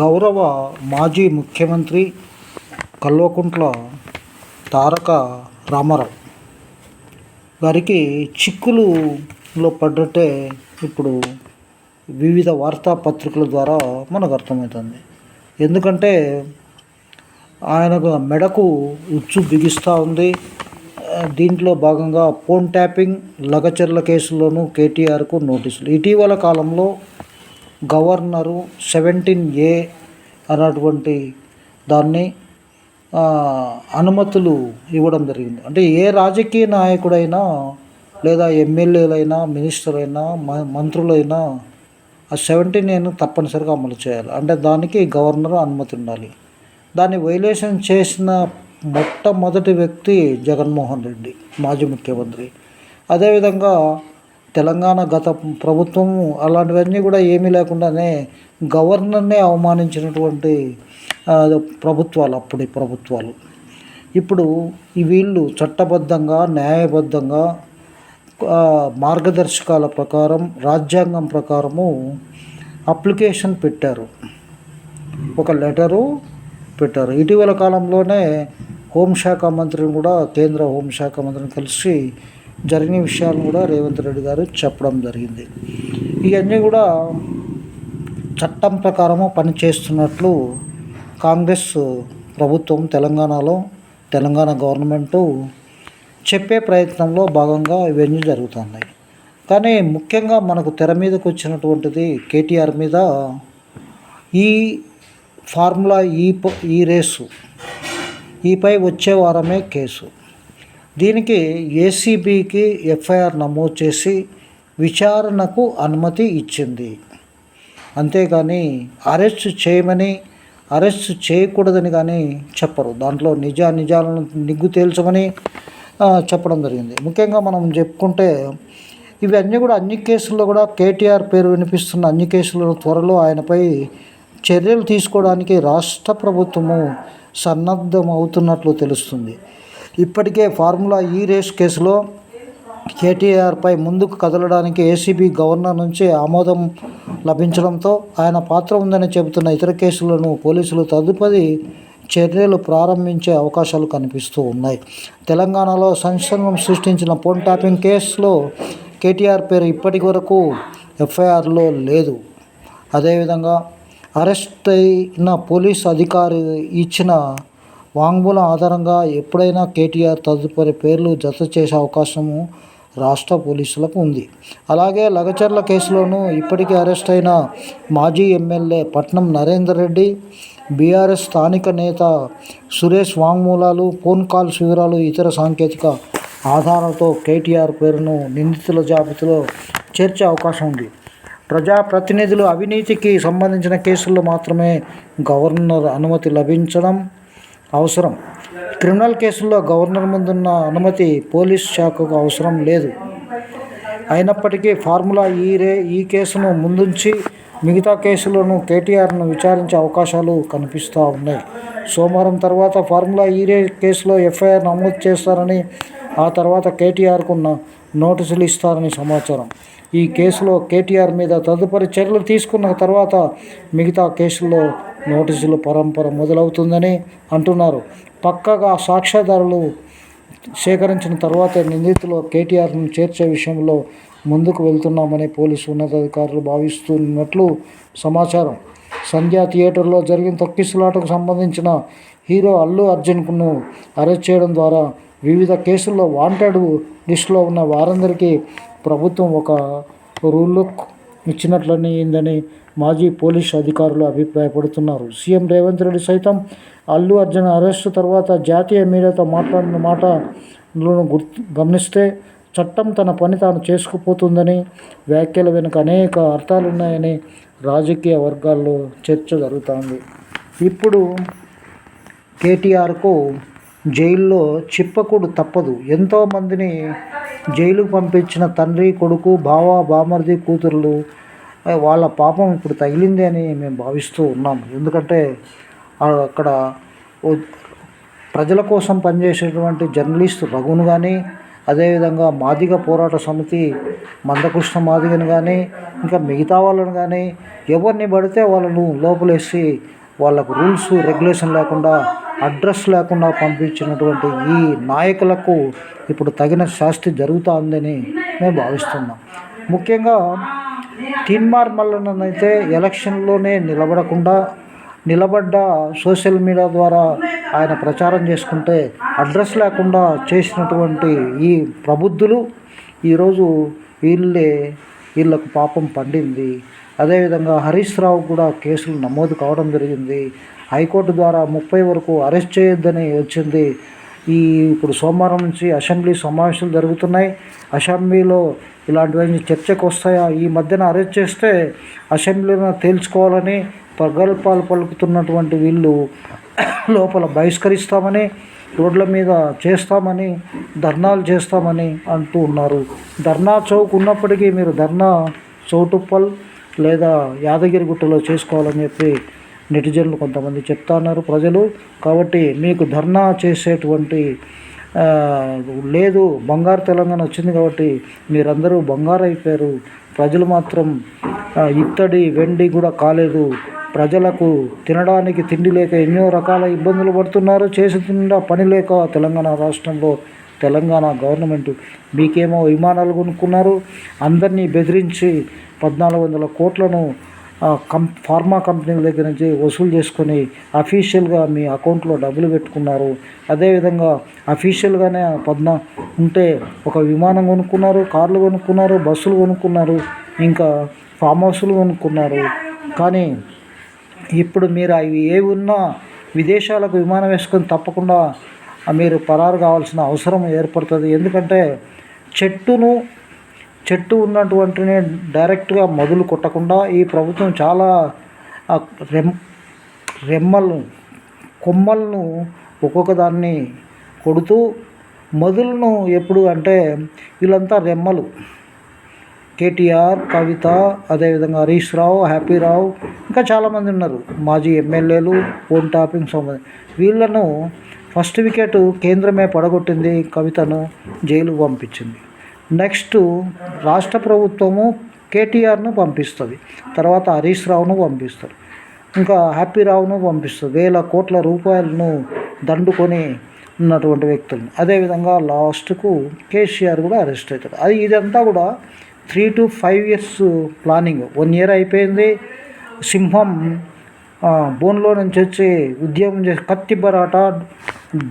గౌరవ మాజీ ముఖ్యమంత్రి కల్వకుంట్ల తారక రామారావు గారికి చిక్కులులో పడ్డట్టే ఇప్పుడు వివిధ వార్తాపత్రికల ద్వారా మనకు అర్థమవుతుంది. ఎందుకంటే ఆయనకు మెడకు ఉచ్చు బిగిస్తూ ఉంది. దీంట్లో భాగంగా ఫోన్ ట్యాపింగ్ లగచర్ల కేసుల్లోనూ కేటీఆర్కు నోటీసులు. ఇటీవల కాలంలో గవర్నరు సెవెంటీన్ ఏ అన్నటువంటి దాన్ని అనుమతులు ఇవ్వడం జరిగింది. అంటే ఏ రాజకీయ నాయకుడైనా లేదా ఎమ్మెల్యేలైనా మినిస్టర్ అయినా మ- మంత్రులైనా ఆ సెవెంటీన్ ఏను తప్పనిసరిగా అమలు చేయాలి. అంటే దానికి గవర్నర్ అనుమతి ఉండాలి. దాన్ని వైలేషన్ చేసిన మొట్టమొదటి వ్యక్తి జగన్మోహన్ రెడ్డి మాజీ ముఖ్యమంత్రి. అదేవిధంగా తెలంగాణ గత ప్రభుత్వం అలాంటివన్నీ కూడా ఏమీ లేకుండానే గవర్నర్నే అవమానించినటువంటి ప్రభుత్వాలు అప్పటి ప్రభుత్వాలు. ఇప్పుడు వీళ్ళు చట్టబద్ధంగా న్యాయబద్ధంగా మార్గదర్శకాల ప్రకారం రాజ్యాంగం ప్రకారము అప్లికేషన్ పెట్టారు. ఒక లెటరు పెట్టారు. ఇటీవల కాలంలోనే హోంశాఖ మంత్రిని కూడా కేంద్ర హోంశాఖ మంత్రిని కలిసి జరిగిన విషయాలను కూడా రేవంత్ రెడ్డి గారు చెప్పడం జరిగింది. ఇవన్నీ కూడా చట్టం ప్రకారము పనిచేస్తున్నట్లు కాంగ్రెస్ ప్రభుత్వం తెలంగాణలో తెలంగాణ గవర్నమెంటు చెప్పే ప్రయత్నంలో భాగంగా ఇవన్నీ జరుగుతున్నాయి. కానీ ముఖ్యంగా మనకు తెర మీదకు వచ్చినటువంటిది కేటీఆర్ మీద ఈ ఫార్ములా ఈ ఈ రేసు ఈపై వచ్చే వారమే కేసు. దీనికి ఏసీబీకి ఎఫ్ఐఆర్ నమోదు చేసి విచారణకు అనుమతి ఇచ్చింది. అంతేగాని అరెస్ట్ చేయమని అరెస్ట్ చేయకూడదని కానీ చెప్పరు. దాంట్లో నిజా నిజాలను నిగ్గు తేల్చమని చెప్పడం జరిగింది. ముఖ్యంగా మనం చెప్పుకుంటే ఇవన్నీ కూడా అన్ని కేసుల్లో కూడా కేటీఆర్ పేరు వినిపిస్తున్న అన్ని కేసులలో త్వరలో ఆయనపై చర్యలు తీసుకోవడానికి రాష్ట్ర ప్రభుత్వము సన్నద్ధం అవుతున్నట్లు తెలుస్తుంది. ఇప్పటికే ఫార్ములా ఈ రేస్ కేసులో కేటీఆర్పై ముందుకు కదలడానికి ఏసీబీ గవర్నర్ నుంచి ఆమోదం లభించడంతో ఆయన పాత్ర ఉందని చెబుతున్న ఇతర కేసులను పోలీసులు తదుపరి చర్యలు ప్రారంభించే అవకాశాలు కనిపిస్తూ ఉన్నాయి. తెలంగాణలో సంచలనం సృష్టించిన ఫోన్ ట్యాపింగ్ కేసులో కేటీఆర్ పేరు ఇప్పటి వరకు ఎఫ్ఐఆర్లో లేదు. అదేవిధంగా అరెస్ట్ అయిన పోలీస్ అధికారి ఇచ్చిన వాంగ్మూలం ఆధారంగా ఎప్పుడైనా కేటీఆర్ తదుపరి పేర్లు జత చేసే అవకాశము రాష్ట్ర పోలీసులకు ఉంది. అలాగే లగచర్ల కేసులోనూ ఇప్పటికే అరెస్ట్ అయిన మాజీ ఎమ్మెల్యే పట్నం నరేందర్ రెడ్డి బీఆర్ఎస్ స్థానిక నేత సురేష్ వాంగ్మూలాలు ఫోన్ కాల్స్ వివరాలు ఇతర సాంకేతిక ఆధారాలతో కేటీఆర్ పేరును నిందితుల జాబితాలో చేర్చే అవకాశం ఉంది. ప్రజాప్రతినిధులు అవినీతికి సంబంధించిన కేసుల్లో మాత్రమే గవర్నర్ అనుమతి లభించడం అవసరం. క్రిమినల్ కేసుల్లో గవర్నర్ ముందున్న అనుమతి పోలీస్ శాఖకు అవసరం లేదు. అయినప్పటికీ ఫార్ములా ఈ రే ఈ కేసును ముందుంచి మిగతా కేసులను కేటీఆర్ను విచారించే అవకాశాలు కనిపిస్తూ ఉన్నాయి. సోమవారం తర్వాత ఫార్ములా ఈ రే కేసులో ఎఫ్ఐఆర్ నమోదు చేస్తారని ఆ తర్వాత కేటీఆర్కు నోటీసులు ఇస్తారని సమాచారం. ఈ కేసులో కేటీఆర్ మీద తదుపరి చర్యలు తీసుకున్న తర్వాత మిగతా కేసుల్లో నోటీసుల పరంపర మొదలవుతుందని అంటున్నారు. పక్కగా సాక్ష్యాధారులు సేకరించిన తర్వాత నిందితులు కేటీఆర్ను చేర్చే విషయంలో ముందుకు వెళ్తున్నామని పోలీసు ఉన్నతాధికారులు భావిస్తున్నట్లు సమాచారం. సంధ్యా థియేటర్లో జరిగిన తొక్కిసలాటకు సంబంధించిన హీరో అల్లు అర్జున్ను అరెస్ట్ చేయడం ద్వారా వివిధ కేసుల్లో వాంటెడ్ లిస్టులో ఉన్న వారందరికీ ప్రభుత్వం ఒక రూల్ లుక్ ఇచ్చినట్లని అయిందని మాజీ పోలీస్ అధికారులు అభిప్రాయపడుతున్నారు. సీఎం రేవంత్ రెడ్డి సైతం అల్లు అర్జున్ అరెస్టు తర్వాత జాతీయ మీడియాతో మాట్లాడిన మాటలను గుర్తు గమనిస్తే చట్టం తన పని తాను చేసుకుపోతుందని వ్యాఖ్యల వెనుక అనేక అర్థాలున్నాయని రాజకీయ వర్గాల్లో చర్చ జరుగుతోంది. ఇప్పుడు కేటీఆర్కు జైల్లో చిప్పకుడు తప్పదు. ఎంతోమందిని జైలుకు పంపించిన తండ్రి కొడుకు బావ బామర్ది కూతుర్లు వాళ్ళ పాపం ఇప్పుడు తగిలింది అని మేము భావిస్తూ ఉన్నాం. ఎందుకంటే అక్కడ ప్రజల కోసం పనిచేసేటువంటి జర్నలిస్ట్ రఘును కానీ అదేవిధంగా మాదిగ పోరాట సమితి మందకృష్ణ మాదిగను కానీ ఇంకా మిగతా వాళ్ళను కానీ ఎవరిని పడితే వాళ్ళను లోపలేసి వాళ్ళకు రూల్స్ రెగ్యులేషన్ లేకుండా అడ్రస్ లేకుండా పంపించినటువంటి ఈ నాయకులకు ఇప్పుడు తగిన శాస్తి జరుగుతుందని మేము భావిస్తున్నాం. ముఖ్యంగా తీన్మార్ మల్లన్ననైతే ఎలక్షన్లోనే నిలబడకుండా నిలబడ్డ సోషల్ మీడియా ద్వారా ఆయన ప్రచారం చేసుకుంటే అడ్రస్ లేకుండా చేసినటువంటి ఈ ప్రబుద్ధులు ఈరోజు వీళ్ళే వీళ్ళకు పాపం పండింది. అదేవిధంగా హరీష్ రావు కూడా కేసులు నమోదు కావడం జరిగింది. హైకోర్టు ద్వారా ముప్పై వరకు అరెస్ట్ చేయొద్దని వచ్చింది. ఈ ఇప్పుడు సోమవారం నుంచి అసెంబ్లీ సమావేశాలు జరుగుతున్నాయి. అసెంబ్లీలో ఇలాంటివన్నీ చర్చకు వస్తాయా? ఈ మధ్యన అరెస్ట్ చేస్తే అసెంబ్లీలో తేల్చుకోవాలని ప్రగల్భాలు పలుకుతున్నటువంటి వీళ్ళు లోపల బహిష్కరిస్తామని రోడ్ల మీద చేస్తామని ధర్నాలు చేస్తామని అంటూ ఉన్నారు. ధర్నా చౌక్ ఉన్నప్పటికీ మీరు ధర్నా చౌటుప్పల్ లేదా యాదగిరిగుట్టలో చేసుకోవాలని చెప్పి నెటిజన్లు కొంతమంది చెప్తా ఉన్నారు ప్రజలు. కాబట్టి మీకు ధర్నా చేసేటువంటి లేదు బంగారు తెలంగాణ వచ్చింది కాబట్టి మీరందరూ బంగారు అయిపోయారు. ప్రజలు మాత్రం ఇత్తడి వెండి కూడా కాలేదు. ప్రజలకు తినడానికి తిండి లేక ఎన్నో రకాల ఇబ్బందులు పడుతున్నారు. చేసి తిండా పని లేక తెలంగాణ రాష్ట్రంలో తెలంగాణ గవర్నమెంట్ మీకేమో విమానాలు కొనుక్కున్నారు. అందరినీ బెదిరించి పద్నాలుగు వందల కోట్లను కం ఫార్మా కంపెనీల దగ్గర నుంచి వసూలు చేసుకొని అఫీషియల్గా మీ అకౌంట్లో డబ్బులు పెట్టుకున్నారు. అదేవిధంగా అఫీషియల్గానే పద్నా ఉంటే ఒక విమానం కొనుక్కున్నారు కార్లు కొనుక్కున్నారు బస్సులు కొనుక్కున్నారు ఇంకా ఫామ్ హౌస్లు కొనుక్కున్నారు. కానీ ఇప్పుడు మీరు అవి ఏవి ఉన్నా విదేశాలకు విమానం వేసుకొని తప్పకుండా మీరు పరారు కావాల్సిన అవసరం ఏర్పడుతుంది. ఎందుకంటే చెట్టును చెట్టు ఉన్నటువంటినే డైరెక్ట్గా మొదలు కొట్టకుండా ఈ ప్రభుత్వం చాలా రెమ్ రెమ్మలను కొమ్మలను ఒక్కొక్క దాన్ని కొడుతూ మొదలను ఎప్పుడు అంటే వీళ్ళంతా రెమ్మలు. కేటీఆర్ కవిత అదేవిధంగా హరీష్ రావు హ్యాపీ రావు ఇంకా చాలామంది ఉన్నారు. మాజీ ఎమ్మెల్యేలు ఓన్ టాపింగ్ సంబంధం వీళ్ళను ఫస్ట్ వికెట్ కేంద్రమే పడగొట్టింది కవితను జైలుకు పంపించింది. నెక్స్ట్ రాష్ట్ర ప్రభుత్వము కేటీఆర్ను పంపిస్తుంది. తర్వాత హరీష్ రావును పంపిస్తారు. ఇంకా హ్యాపీ రావును పంపిస్తుంది వేల కోట్ల రూపాయలను దండుకొని ఉన్నటువంటి వ్యక్తులను. అదేవిధంగా లాస్ట్కు కేసీఆర్ కూడా అరెస్ట్ అవుతాడు. అది ఇదంతా కూడా three to five years planning one year అయిపోయింది. సింహం బోన్లో నుంచి వచ్చి ఉద్యమం చేసి కత్తి బరాట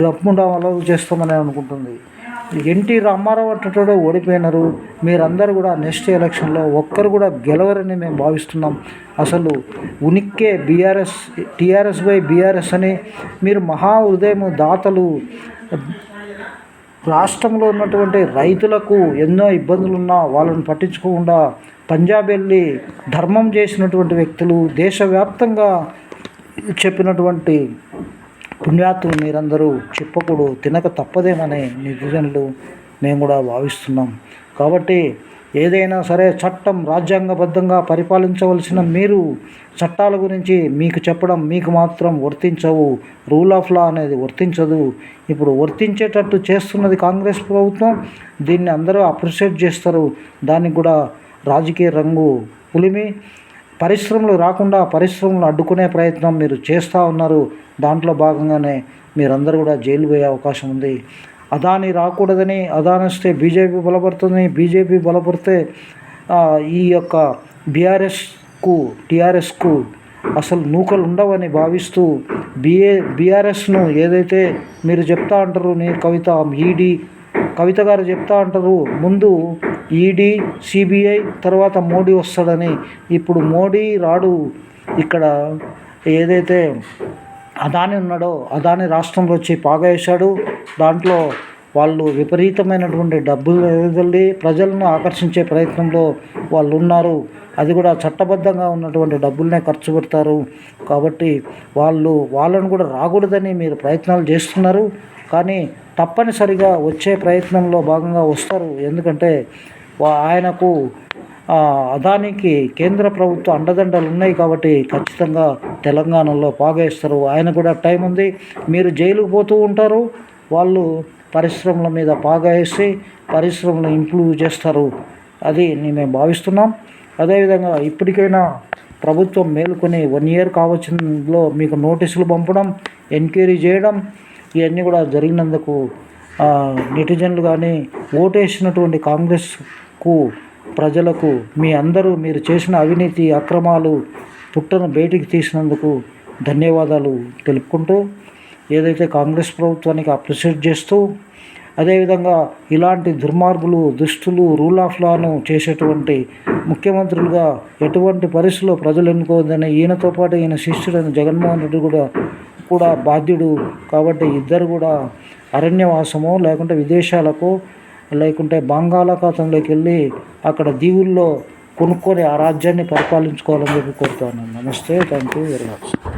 డప్పుడాలో చేస్తామని అనుకుంటుంది. ఎన్టీ రామారావు అట్టడో ఓడిపోయినారు. మీరందరూ కూడా నెక్స్ట్ ఎలక్షన్లో ఒక్కరు కూడా గెలవరని మేము భావిస్తున్నాం. అసలు ఉనిక్కే బీఆర్ఎస్ టీఆర్ఎస్ బై బీఆర్ఎస్ అని మీరు మహా ఉదయం దాతలు రాష్ట్రంలో ఉన్నటువంటి రైతులకు ఎన్నో ఇబ్బందులు ఉన్నా వాళ్ళని పట్టించుకోకుండా పంజాబ్ వెళ్ళి ధర్మం చేసినటువంటి వ్యక్తులు దేశవ్యాప్తంగా చెప్పినటువంటి పుణ్యాతులు మీరందరూ చెప్పకూడదు తినక తప్పదేమనే నిజనులు మేము కూడా భావిస్తున్నాం. కాబట్టి ఏదైనా సరే చట్టం రాజ్యాంగబద్ధంగా పరిపాలించవలసిన మీరు చట్టాల గురించి మీకు చెప్పడం మీకు మాత్రం వర్తించవు. రూల్ ఆఫ్ లా అనేది వర్తించదు. ఇప్పుడు వర్తించేటట్టు చేస్తున్నది కాంగ్రెస్ ప్రభుత్వం దీన్ని అందరూ అప్రిషియేట్ చేస్తారు. దానికి కూడా రాజకీయ రంగు పులిమి. పరిశ్రమలు రాకుండా పరిశ్రమలు అడ్డుకునే ప్రయత్నం మీరు చేస్తూ ఉన్నారు. దాంట్లో భాగంగానే మీరందరూ కూడా జైలు పోయే అవకాశం ఉంది. అదాని రాకూడదని అదాని వస్తే బీజేపీ బలపడుతుంది. బీజేపీ బలపడితే ఈ యొక్క బీఆర్ఎస్కు టీఆర్ఎస్కు అసలు నూకలు ఉండవని భావిస్తూ బిఏ బీఆర్ఎస్ను ఏదైతే మీరు చెప్తా అంటారు నీ కవిత ఈడీ కవిత గారు చెప్తా అంటారు ముందు ఈడీ సిబిఐ తర్వాత మోడీ వస్తాడని ఇప్పుడు మోడీ రాడు. ఇక్కడ ఏదైతే అదాని ఉన్నాడో అదాని రాష్ట్రంలో వచ్చి పాగేశాడు దాంట్లో వాళ్ళు విపరీతమైనటువంటి డబ్బులు ప్రజలను ఆకర్షించే ప్రయత్నంలో వాళ్ళు ఉన్నారు అది కూడా చట్టబద్ధంగా ఉన్నటువంటి డబ్బులనే ఖర్చు పెడతారు. కాబట్టి వాళ్ళు వాళ్ళను కూడా రాకూడదని మీరు ప్రయత్నాలు చేస్తున్నారు. కానీ తప్పనిసరిగా వచ్చే ప్రయత్నంలో భాగంగా వస్తారు. ఎందుకంటే ఆయనకు అదానికి కేంద్ర ప్రభుత్వ అండదండలు ఉన్నాయి కాబట్టి ఖచ్చితంగా తెలంగాణలో పాగేస్తారు. ఆయన కూడా టైం ఉంది. మీరు జైలుకు పోతూ ఉంటారు. వాళ్ళు పరిశ్రమల మీద పాగా వేసి పరిశ్రమలు ఇంప్రూవ్ చేస్తారు. అది మేము భావిస్తున్నాం. అదేవిధంగా ఇప్పటికైనా ప్రభుత్వం మేలుకొని వన్ ఇయర్ కావచ్చులో మీకు నోటీసులు పంపడం ఎంక్వైరీ చేయడం ఇవన్నీ కూడా జరిగినందుకు నెటిజన్లు కానీ ఓటేసినటువంటి కాంగ్రెస్ కు ప్రజలకు మీ అందరూ మీరు చేసిన అవినీతి అక్రమాలు పుట్టను బయటికి తీసినందుకు ధన్యవాదాలు తెలుపుకుంటూ ఏదైతే కాంగ్రెస్ ప్రభుత్వానికి అప్రిషియేట్ చేస్తూ అదేవిధంగా ఇలాంటి దుర్మార్గులు దుస్తులు రూల్ ఆఫ్ లాను చేసేటువంటి ముఖ్యమంత్రులుగా ఎటువంటి పరిస్థితుల్లో ప్రజలు ఎన్నుకోవద్దని ఈయనతో పాటు ఈయన శిష్యుడైన జగన్మోహన్ రెడ్డి కూడా కూడా బాధ్యుడు కాబట్టి ఇద్దరు కూడా అరణ్యవాసము లేకుంటే విదేశాలకు లేకుంటే బంగాళాఖాతంలోకి వెళ్ళి అక్కడ దీవుల్లో కొనుక్కొని ఆ రాజ్యాన్ని పరిపాలించుకోవాలని చెప్పి కోరుతున్నాను నమస్తే థ్యాంక్ యూ వెరీ మచ్.